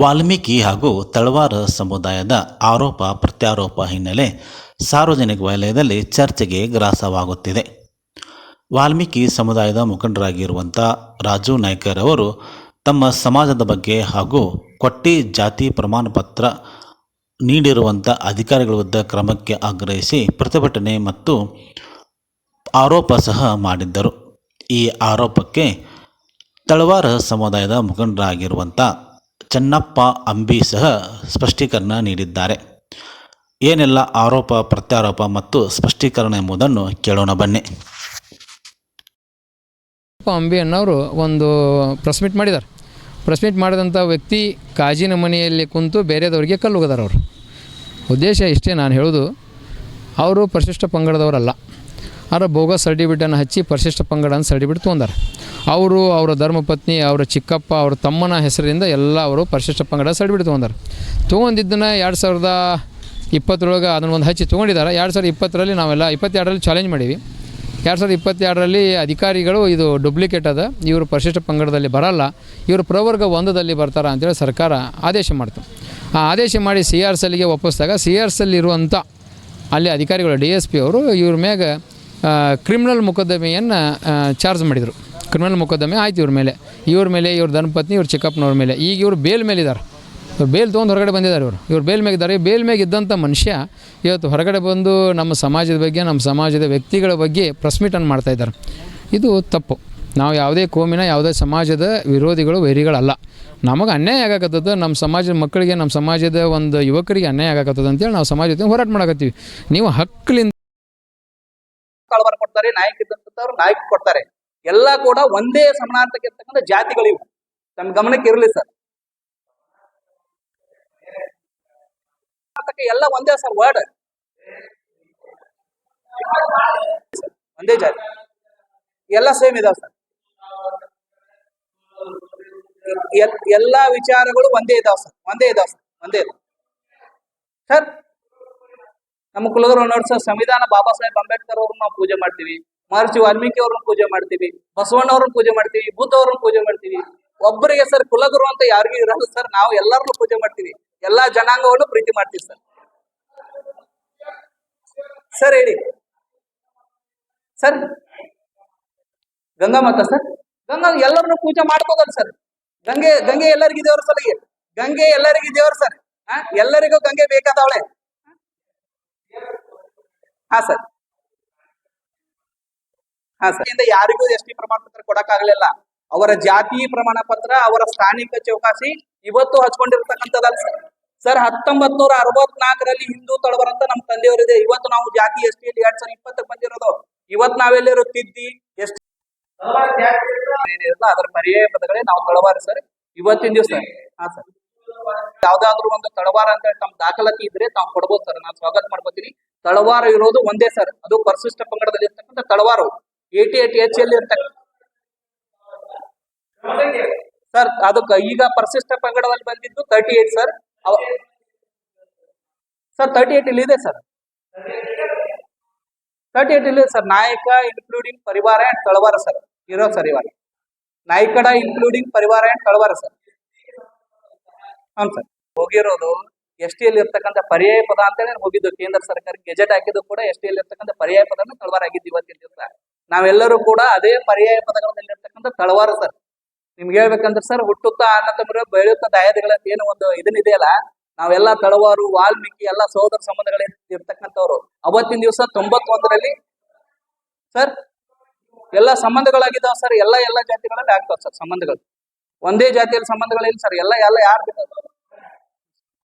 ವಾಲ್ಮೀಕಿ ಹಾಗೂ ತಳವಾರ ಸಮುದಾಯದ ಆರೋಪ ಪ್ರತ್ಯಾರೋಪ ಹಿನ್ನೆಲೆ ಸಾರ್ವಜನಿಕ ವಲಯದಲ್ಲಿ ಚರ್ಚೆಗೆ ಗ್ರಾಸವಾಗುತ್ತಿದೆ. ವಾಲ್ಮೀಕಿ ಸಮುದಾಯದ ಮುಖಂಡರಾಗಿರುವಂಥ ರಾಜು ನಾಯ್ಕರ್ ಅವರು ತಮ್ಮ ಸಮಾಜದ ಬಗ್ಗೆ ಹಾಗೂ ಕೊಟ್ಟಿ ಜಾತಿ ಪ್ರಮಾಣ ಪತ್ರ ನೀಡಿರುವಂಥ ಅಧಿಕಾರಿಗಳ ವಿರುದ್ಧ ಕ್ರಮಕ್ಕೆ ಆಗ್ರಹಿಸಿ ಪ್ರತಿಭಟನೆ ಮತ್ತು ಆರೋಪ ಸಹ ಮಾಡಿದ್ದರು. ಈ ಆರೋಪಕ್ಕೆ ತಳವಾರ ಸಮುದಾಯದ ಮುಖಂಡರಾಗಿರುವಂಥ ಚೆನ್ನಪ್ಪ ಅಂಬಿ ಸಹ ಸ್ಪಷ್ಟೀಕರಣ ನೀಡಿದ್ದಾರೆ. ಏನೆಲ್ಲ ಆರೋಪ, ಪ್ರತ್ಯಾರೋಪ ಮತ್ತು ಸ್ಪಷ್ಟೀಕರಣ ಎಂಬುದನ್ನು ಕೇಳೋಣ ಬನ್ನಿ. ಅಂಬಿ ಒಂದು ಪ್ರೆಸ್ ಮೀಟ್ ಮಾಡಿದ್ದಾರೆ. ಪ್ರೆಸ್ ಮೀಟ್ ಮಾಡಿದಂಥ ವ್ಯಕ್ತಿ ಕಾಜಿನ ಮನೆಯಲ್ಲಿ ಕುಂತು ಬೇರೆದವ್ರಿಗೆ ಕಲ್ಲು ಹೋಗದಾರ ಅವರು. ಉದ್ದೇಶ ಇಷ್ಟೇ ನಾನು ಹೇಳೋದು ಅವರು ಪರಿಶಿಷ್ಟ ಪಂಗಡದವರಲ್ಲ. ಅವರ ಬೋಗಸ್ ಸರ್ಟಿಫಿಕೇಟನ್ನು ಹಚ್ಚಿ ಪರಿಶಿಷ್ಟ ಪಂಗಡ ಅಂತ ಸರ್ಟಿಫಿಕೇಟ್ ತೊಗೊಂಡಾರ. ಅವರು, ಅವರ ಧರ್ಮಪತ್ನಿ, ಅವರ ಚಿಕ್ಕಪ್ಪ, ಅವ್ರ ತಮ್ಮನ ಹೆಸರಿಂದ ಎಲ್ಲ ಅವರು ಪರಿಶಿಷ್ಟ ಪಂಗಡ ಸರ್ಟಿಫಿಕೇಟ್ ತೊಗೊಂಡಾರೆ. ತೊಗೊಂಡಿದ್ದನ್ನು ಎರಡು ಸಾವಿರದ ಇಪ್ಪತ್ತರೊಳಗೆ ಅದನ್ನು ಒಂದು ಹಚ್ಚಿ ತೊಗೊಂಡಿದ್ದಾರೆ ಎರಡು ಸಾವಿರದ ಇಪ್ಪತ್ತರಲ್ಲಿ ನಾವೆಲ್ಲ ಇಪ್ಪತ್ತೆರಡರಲ್ಲಿ ಚಾಲೆಂಜ್ ಮಾಡೀವಿ. ಎರಡು ಸಾವಿರದ ಇಪ್ಪತ್ತೆರಡರಲ್ಲಿ ಅಧಿಕಾರಿಗಳು ಇದು ಡೂಪ್ಲಿಕೇಟ್ ಅದ. ಇವರು ಪರಿಶಿಷ್ಟ ಪಂಗಡದಲ್ಲಿ ಬರಲ್ಲ. ಇವರು ಪ್ರವರ್ಗ ಒಂದದಲ್ಲಿ ಬರ್ತಾರ ಅಂತೇಳಿ ಸರ್ಕಾರ ಆದೇಶ ಮಾಡ್ತು. ಆ ಆದೇಶ ಮಾಡಿ ಸಿ ಆರ್ ಸೆಲ್ಗೆ ಒಪ್ಪಿಸಿದಾಗ ಸಿ ಆರ್ ಸೆಲ್ ಇರುವಂಥ ಅಲ್ಲಿ ಅಧಿಕಾರಿಗಳು, ಡಿ ಎಸ್ ಪಿ ಅವರು ಇವ್ರ ಮ್ಯಾಗ ಕ್ರಿಮಿನಲ್ ಮೊಕದ್ದಮೆಯನ್ನು ಚಾರ್ಜ್ ಮಾಡಿದರು. ಕ್ರಿಮಿನಲ್ ಮೊಕದ್ದಮೆ ಆಯ್ತು ಇವ್ರ ಮೇಲೆ. ಇವ್ರ ಮೇಲೆ, ಇವ್ರ ಧರ್ಮಪತ್ನಿ, ಇವ್ರ ಚಿಕ್ಕಪ್ಪನವ್ರ ಮೇಲೆ. ಈಗ ಇವರು ಬೇಲ್ ಮೇಲಿದ್ದಾರೆ ಇವ್ರು ಬೇಲ್ ತೊಗೊಂಡು ಹೊರಗಡೆ ಬಂದಿದ್ದಾರೆ ಇವರು. ಇವ್ರು ಬೇಲ್ ಮೇಗಿದ್ದಾರೆ ಬೇಲ್ ಮೇಗೆ ಇದ್ದಂಥ ಮನುಷ್ಯ ಇವತ್ತು ಹೊರಗಡೆ ಬಂದು ನಮ್ಮ ಸಮಾಜದ ಬಗ್ಗೆ, ನಮ್ಮ ಸಮಾಜದ ವ್ಯಕ್ತಿಗಳ ಬಗ್ಗೆ ಪ್ರೆಸ್ ಮಾಡ್ತಾಯಿದ್ದಾರೆ ಇದು ತಪ್ಪು. ನಾವು ಯಾವುದೇ ಕೋಮಿನ, ಯಾವುದೇ ಸಮಾಜದ ವಿರೋಧಿಗಳು, ವೈರಿಗಳಲ್ಲ. ನಮಗೆ ಅನ್ಯಾಯ ಆಗಾಕತ್ತದ. ನಮ್ಮ ಸಮಾಜದ ಮಕ್ಕಳಿಗೆ, ನಮ್ಮ ಸಮಾಜದ ಒಂದು ಯುವಕರಿಗೆ ಅನ್ಯಾಯ ಆಗಾಕತ್ತದ ಅಂತೇಳಿ ನಾವು ಸಮಾಜ ಜೊತೆ ಹೋರಾಟ ಮಾಡಕತ್ತೀವಿ. ನೀವು ಹಕ್ಕಲಿಂದ ಕೊಡ್ತಾರೆ ನಾಯಕ ಇದ್ದಂಥವ್ರು ನಾಯಕ ಕೊಡ್ತಾರೆ. ಎಲ್ಲ ಕೂಡ ಒಂದೇ ಸಮಾನಾರ್ಥಕ್ಕೆ ಇರ್ತಕ್ಕಂಥ ಜಾತಿಗಳಿವು. ತಮ್ಮ ಗಮನಕ್ಕೆ ಇರಲಿ ಸರ್. ಎಲ್ಲ ಒಂದೇ ಸರ್ ವರ್ಡ್ ಒಂದೇ ಜಾತಿ. ಎಲ್ಲ ಸೇಮ್ ಇದಾವ ಸರ್. ಎಲ್ಲ ಎಲ್ಲಾ ವಿಚಾರಗಳು ಒಂದೇ ಇದಾವ ಸರ್. ಒಂದೇ ಇದಾವ ಸರ್. ಒಂದೇ ಇದಾವ. ಸರ್, ನಮ್ಮ ಕುಲಗುರು ನೋಡಿ ಸರ್, ಸಂವಿಧಾನ ಬಾಬಾ ಸಾಹೇಬ್ ಅಂಬೇಡ್ಕರ್ ಅವ್ರನ್ನ ನಾವು ಪೂಜೆ ಮಾಡ್ತೀವಿ. ಮಹರ್ಷಿ ವಾಲ್ಮೀಕಿ ಅವ್ರನ್ನ ಪೂಜೆ ಮಾಡ್ತೀವಿ, ಬಸವಣ್ಣವ್ರನ್ನ ಪೂಜೆ ಮಾಡ್ತೀವಿ ಭೂತ ಅವ್ರನ್ನ ಪೂಜೆ ಮಾಡ್ತೀವಿ. ಒಬ್ಬರಿಗೆ ಸರ್ ಕುಲಗುರು ಅಂತ ಯಾರಿಗೂ ಇರಲ್ಲ ಸರ್, ನಾವು ಎಲ್ಲರನ್ನೂ ಪೂಜೆ ಮಾಡ್ತೀವಿ. ಎಲ್ಲಾ ಜನಾಂಗವನ್ನು ಪ್ರೀತಿ ಮಾಡ್ತೀವಿ ಸರ್. ಸರ್ ಹೇಳಿ. ಸರ್. ಗಂಗಾ ಮಾತಾ ಸರ್? ಗಂಗಾ ಎಲ್ಲರನ್ನು ಪೂಜೆ ಮಾಡ್ಬೋದಲ್ಲ ಸರ್. ಗಂಗೆ ಗಂಗೆ ಎಲ್ಲರಿಗೂ ದೇವ್ರ ಸರ್ ಗಂಗೆ ಎಲ್ಲರಿಗೂ ದೇವ್ರ ಸರ್. ಹಾ, ಎಲ್ಲರಿಗೂ ಗಂಗೆ ಬೇಕಾದವಳೆ. ಹಾ, ಸರ್. ಯಾರಿಗೂ ಎಸ್ ಟಿ ಪ್ರಮಾಣ ಪತ್ರ ಕೊಡಕ್ಕಾಗಲಿಲ್ಲ. ಅವರ ಜಾತಿ ಪ್ರಮಾಣ ಪತ್ರ, ಅವರ ಸ್ಥಾನಿಕ ಚೌಕಾಸಿ ಇವತ್ತು ಹಚ್ಕೊಂಡಿರ್ತಕ್ಕಂಥದ್ದಲ್ಲ ಸರ್. ಸರ್ ಹತ್ತೊಂಬತ್ ನೂರ ಅರವತ್ನಾಲ್ಕರಲ್ಲಿ ಹಿಂದೂ ತಳವರ ಅಂತ ನಮ್ಮ ತಂದೆಯವರಿದೆ. ಇವತ್ತು ನಾವು ಜಾತಿ ಎಸ್ ಟಿ ಎರಡ್ ಸಾವಿರದ ಇಪ್ಪತ್ತಕ್ಕೆ ಬಂದಿರೋದು. ಇವತ್ತು ನಾವೆಲ್ಲರೂ ತಿದ್ದಿ ಎಸ್ ಏನಿರಲ್ಲ ಅದರ ಪರ್ಯಾಯ ಪದಗಳೇ ನಾವು ತಳವಾರ ಸರ್. ಇವತ್ತಿನ ದಿವಸ. ಹಾ, ಸರ್. ಯಾವ್ದಾದ್ರು ಒಂದು ತಳವಾರ ಅಂತ ತಮ್ಮ ದಾಖಲಾತಿ ಇದ್ರೆ ತಾವು ಕೊಡ್ಬೋದು ಸರ್. ನಾನು ಸ್ವಾಗತ ಮಾಡ್ಕೋತೀನಿ. ತಳವಾರ ಇರೋದು ಒಂದೇ ಸರ್. ಅದು ಪರಿಶಿಷ್ಟ ಪಂಗಡದಲ್ಲಿ ಇರ್ತಕ್ಕಂಥ ತಳವಾರ ಏಟಿ ಏಟಿ ಎಚ್ ಎಲ್ಲಿ ಸರ್ ಅದಕ್ಕೆ ಈಗ ಪರಿಶಿಷ್ಟ ಪಂಗಡದಲ್ಲಿ ಬಂದಿದ್ದು thirty eight sir sir thirty eight ಇಲ್ಲಿ ಇದೆ ಸರ್ ತರ್ಟಿ ಏಟ್ ಇಲ್ಲಿ sir Nayaka including Parivara and Talawara sir ಇರೋ ಸರ್ ಇವಾಗ. ನಾಯಕಡ including Parivara and Talawara sir ಹ್ಞೂ ಸರ್ ಹೋಗಿರೋದು ಎಸ್ ಟಿ ಅಲ್ಲಿ ಇರ್ತಕ್ಕಂಥ ಪರ್ಯಾಯ ಪದ ಅಂತ ಹೇಳಿ ಹೋಗಿದ್ದು ಕೇಂದ್ರ ಸರ್ಕಾರ ಗೆಜೆಟ್ ಹಾಕಿದ್ದು ಕೂಡ ಎಸ್ ಟಿ ಅಲ್ಲಿ ಇರ್ತಕ್ಕಂಥ ಪರ್ಯಾಯ ಪದನ ತಳವಾರ ಆಗಿದ್ದು ಇವತ್ತಿನ ದಿವಸ. ನಾವೆಲ್ಲರೂ ಕೂಡ ಅದೇ ಪರ್ಯಾಯ ಪದಗಳಲ್ಲಿ ಇರ್ತಕ್ಕಂಥ ತಳವಾರ ಸರ್. ನಿಮ್ಗೆ ಹೇಳ್ಬೇಕಂದ್ರೆ ಸರ್, ಹುಟ್ಟುತ್ತಾ ಅಣ್ಣ ತಮ್ಮ ಬೆಳೆಯುತ್ತಾ ಏನು ಒಂದು ಇದನ್ನಿದೆಯಲ್ಲ ನಾವೆಲ್ಲ ತಳವಾರು, ವಾಲ್ಮೀಕಿ, ಎಲ್ಲ ಸೋದರ ಸಂಬಂಧಗಳ ಇರ್ತಕ್ಕಂಥವ್ರು. ಅವತ್ತಿನ ದಿವಸ ತೊಂಬತ್ತೊಂದರಲ್ಲಿ ಸರ್, ಎಲ್ಲ ಸಂಬಂಧಗಳಾಗಿದ್ದಾವೆ ಸರ್. ಎಲ್ಲ ಎಲ್ಲ ಜಾತಿಗಳಲ್ಲಿ ಆಗ್ತಾವ ಸರ್ ಸಂಬಂಧಗಳು. ಒಂದೇ ಜಾತಿಯಲ್ಲಿ ಸಂಬಂಧಗಳಿಲ್ಲ ಸರ್. ಎಲ್ಲ ಎಲ್ಲ ಯಾರು ಬೇಕಾದ್ರು